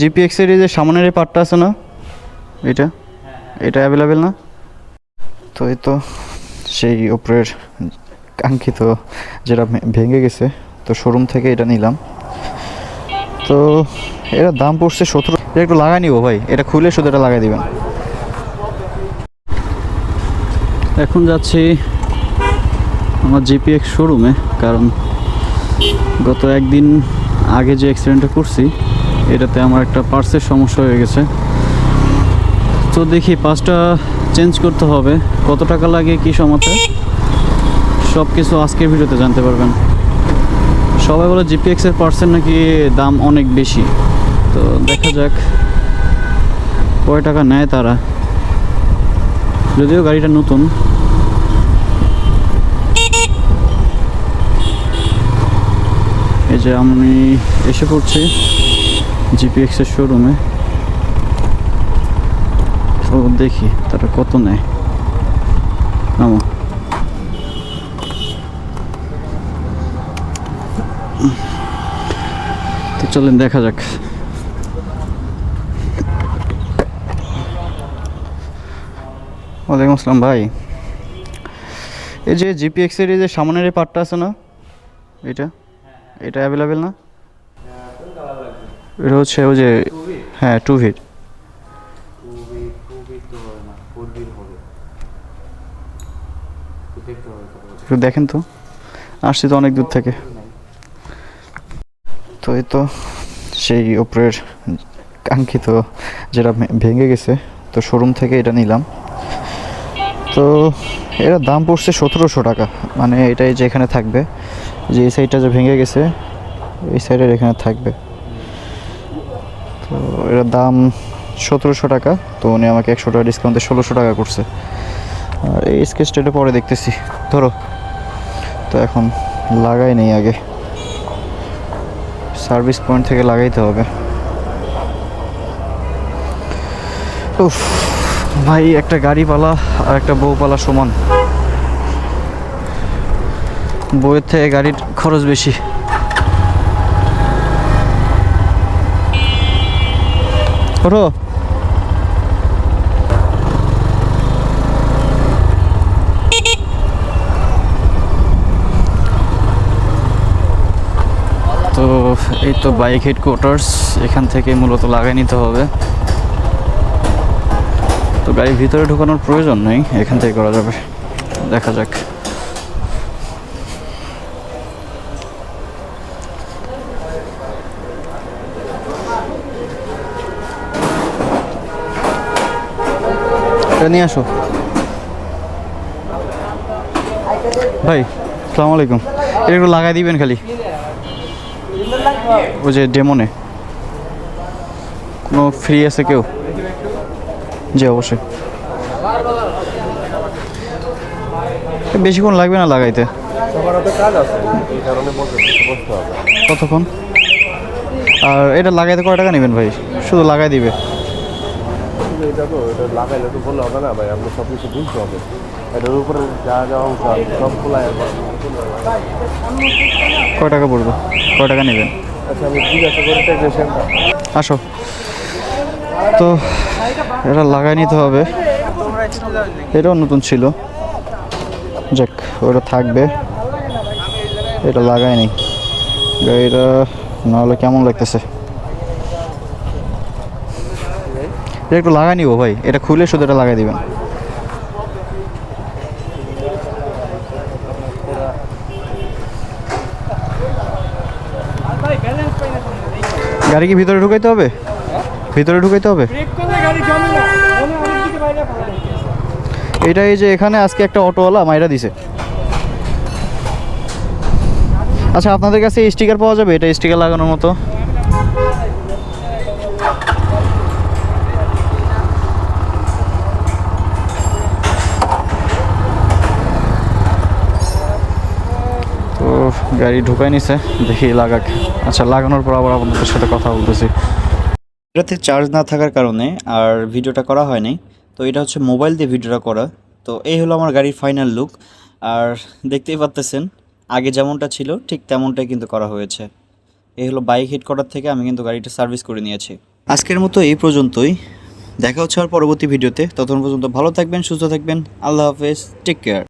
GPX এর যে সামনের এই পার্টটা আছে না? এটা? এটা অ্যাভেলেবেল না? তো এই তো সেই উপরের কাঙ্ক্ষিত যেটা ভেঙে গেছে, তো শোরুম থেকে এটা নিলাম। তো এটা দাম পড়ছে সতেরো একটু লাগাই নিবো ভাই, এটা খুলে শুধু এটা লাগাই দিবেন। এখন যাচ্ছি আমার জিপিএক্স শোরুমে কারণ গত একদিন আগে যে অ্যাক্সিডেন্টটা করছি এটাতে আমার একটা পার্সের সমস্যা হয়ে গেছে। তো দেখি পার্সটা চেঞ্জ করতে হবে। কত টাকা লাগে, কি সমাতে সব কিছু আজকের ভিডিওতে জানতে পারবেন। সবাই বলে জিপিএক্সের পার্সের নাকি দাম অনেক বেশি। তো দেখা যাক, কয় টাকা নেয় তারা। যদিও গাড়িটা নতুন। এই যে আমি এসে পড়ছি। জিপিএক্স এর শোরুমে তো দেখি, তারা কত নেয়। নামো। তো চলেন, দেখা যাক। ওয়ালাইকুম আসসালাম ভাই। এই যে জিপিএক্স এর এই যে সামনের এই পার্টটা আছে না? এটা? এটা অ্যাভেলেবেল না? এটা হচ্ছে ওই যে হ্যাঁ টু ভিট একটু দেখেন তো। আসছি তো অনেক দূর থেকে। তো এই তো সেই উপরের কাঙ্ক্ষিত যেটা ভেঙে গেছে, তো শোরুম থেকে এটা নিলাম। তো এটার দাম পড়ছে সতেরোশো টাকা। মানে এটাই যে এখানে থাকবে, যে এই সাইডটা যে ভেঙে গেছে, এই সাইডের এখানে থাকবে। এটার দাম সতেরোশো টাকা, তো উনি আমাকে একশো টাকা ডিসকাউন্টে ষোলোশো টাকা করছে। আর এই স্কেচটা এটা পরে দেখতেছি। ধরো। তো এখন লাগাই নেই আগে। সার্ভিস পয়েন্ট থেকে লাগাইতে হবে। উফ, ভাই, একটা গাড়ি পালা আর একটা বউ পালা সমান। বউয়ের থেকে গাড়ির খরচ বেশি। ওঠো তো এই তো বাইক হেডকোয়ার্টার্স এখান থেকে মূলত লাগাই নিতে হবে। তো গাড়ির ভিতরে ঢোকানোর প্রয়োজন নেই, এখান থেকে করা যাবে। দেখা যাক। এটা নিয়ে আসো। ভাই সালাম আলাইকুম। এটা একটু লাগাই দিবেন খালি। ওই যে ডেমনে। কোনো ফ্রি আছে কেউ? জি, অবশ্যই। বেশিক্ষণ লাগবে না লাগাইতে? কতক্ষণ? আর এটা লাগাইতে কয় টাকা নেবেন ভাই? শুধু লাগাই দিবে। কিন্তু এটা তো এটা লাগাইলে তো বললে হবে না ভাই আপনি সব কিছু বুঝতে হবে। এটার উপরে যা যা অংশ সব খোলায় কয় টাকা পড়বে? কয় টাকা নেবেন? আচ্ছা আমি জিজ্ঞাসা করি টেকনিশিয়ানটা আসো। তো এটা লাগাই নিতে হবে। এটাও নতুন ছিল। যাক ওটা থাকবে। এটা লাগাই নি গাড়িটা নাহলে কেমন লাগতেছে? এটা একটু লাগাই নিবো ভাই। এটা খুলে শুধু এটা লাগাই দিবেন। গাড়ি কি ভিতরে ঢুকাইতে হবে? ভিতরে ঢুকাইতে হবে? এটা এই যে এখানে আজকে একটা অটোওয়ালা মাইরা দিছে। আচ্ছা আপনাদের কাছে স্টিকার পাওয়া যাবে? এটা স্টিকার লাগানোর মতো। গাড়ি ঢুকাই নিছে, দেখি লাগাক। আচ্ছা লাগানোর পর আবার আপনাদের সাথে কথা বলতেছি। এটাতে চার্জ না থাকার কারণে আর ভিডিওটা করা হয়নি। তো এটা হচ্ছে মোবাইল দিয়ে ভিডিওটা করা। তো এই হলো আমার গাড়ির ফাইনাল লুক আর দেখতেই পাচ্তেছেন আগে যেমনটা ছিল, ঠিক তেমনটাই কিন্তু করা হয়েছে। এই হলো বাইক হিট করার থেকে আমি কিন্তু গাড়িটা সার্ভিস করে নিয়েছি। আজকের মতো এই পর্যন্তই। দেখা হচ্ছে আর পরবর্তী ভিডিওতে। ততক্ষণ পর্যন্ত ভালো থাকবেন, সুস্থ থাকবেন। আল্লাহ হাফেজ টেক কেয়ার